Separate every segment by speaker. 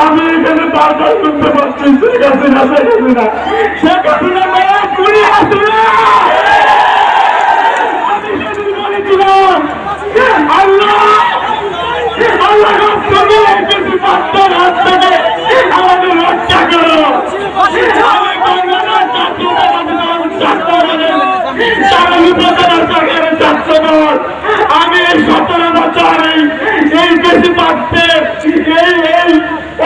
Speaker 1: আমি এখানে বারবার শুনতে পাচ্ছি শেখ হাসিনা শেখ হাসিনা। মেয়ে কুড়ি হাসিনা আমি সেদিন বলেছিলাম আল্লাহ আল্লাহ রাস্তাকে কিছু পাত্তার হাত থেকে আমাদের রক্ষা করো আমি বাংলাদেশ জাতীয়তাবাদী দল ছাত্রদলের চাকরি প্রচারের সরকারের ছাত্রদল আমি এই সতেরো বছর এই এই দেশে পাচ্ছে এই এই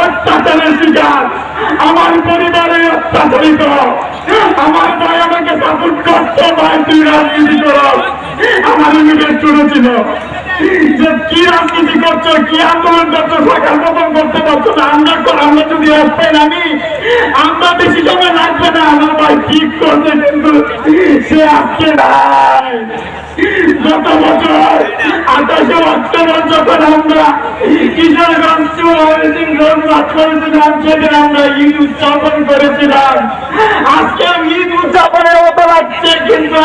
Speaker 1: অত্যাচারের শিকার আমার পরিবারে অত্যাচারিত আমার ভাই আমাকে সাপোর্ট করতে ভাই রাজনীতি করো। আমার নিজের ছোট ছিল। যে কি রাজনীতি করছ, কি আন্দোলন করছ, সরকার করতে পারছ না, আমরা কর- আমরা যদি আসতেন আমি আমরা বেশি সময় লাগবে না। আমার ভাই ঠিক করছে, কিন্তু সে আজকে নাই। গত বছর আঠাশে অক্টোবর যখন আমরা কিশোরগঞ্জ সেদিন আমরা ঈদ উদযাপন করেছিলাম। আজকে ঈদ উদযাপনের মতো লাগছে কিন্তু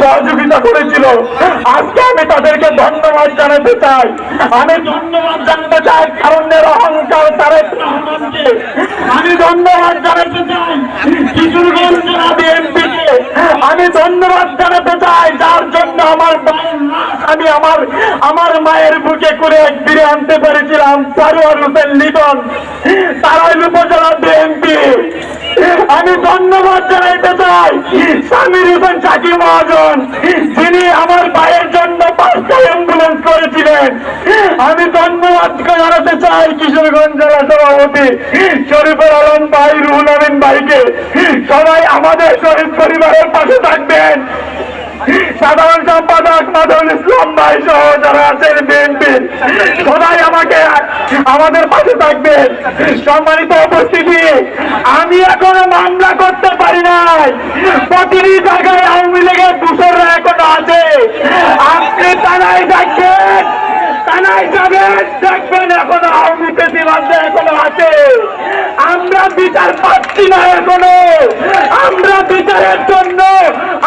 Speaker 1: সহযোগিতা করেছিল। আজকে আমি তাদেরকে ধন্যবাদ জানাতে চাই। আমি ধন্যবাদ জানাতে চাই কারণের অহংকার তারেক আমি ধন্যবাদ জানাতে চাই। কিশোরগঞ্জ জেলা বিএনপিকে আমি ধন্যবাদ জানাতে চাই যার জন্য আমার মায়ের লাশ আমি আমার আমার মায়ের বুকে করে এক ফিরে আনতে পেরেছিলাম সারোয়ার হোসেন লিটন, তারাই উপজেলা বিএনপি। আমি ধন্যবাদ জানাইতে চাই সামির হোসেন সাকি মহাজন, যিনি আমার ভাইয়ের জন্য পাঁচটা অ্যাম্বুলেন্স করেছিলেন। আমি ধন্যবাদ জানাতে চাই কিশোরগঞ্জ জেলা সভাপতি শরীফুল আলম ভাই, রুহুল আমিন ভাইকে। সবাই আমাদের শহীদ পরিবারের পাশে থাকবেন। সাধারণ সম্পাদক মাধবুল ইসলাম ভাই সহ যারা আছেন বিএনপি, সবাই আমাকে, আমাদের পাশে থাকবেন। সম্মানিত উপস্থিতি, আমি এখনও মামলা করতে পারি নাই। প্রতিটি জায়গায় আওয়ামী লীগের দূষণরা এখনও আছে। আপনি তারাই থাকবেন তারাই যাবেন, দেখবেন এখনও আওয়ামী পেশিবাদে এখনও আছে। আমরা বিচার পাচ্ছি না এখনও। বিচারের জন্য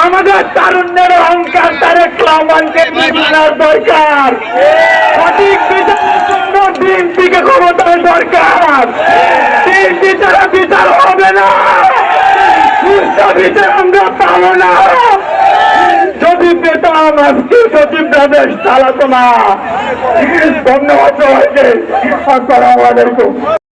Speaker 1: আমাদের তারুণ্যের অহংকার তারেক রহমানকে বিচার দরকার। সঠিক বিচারের জন্য বিএনপিকে ক্ষমতার দরকার। বিএনপি ছাড়া বিচার হবে না। আমরা পাবো না। যদি পেতাম আজকে সচিব দেশ চালাতো না। ধন্যবাদ সবাইকে। আসসালামু আলাইকুম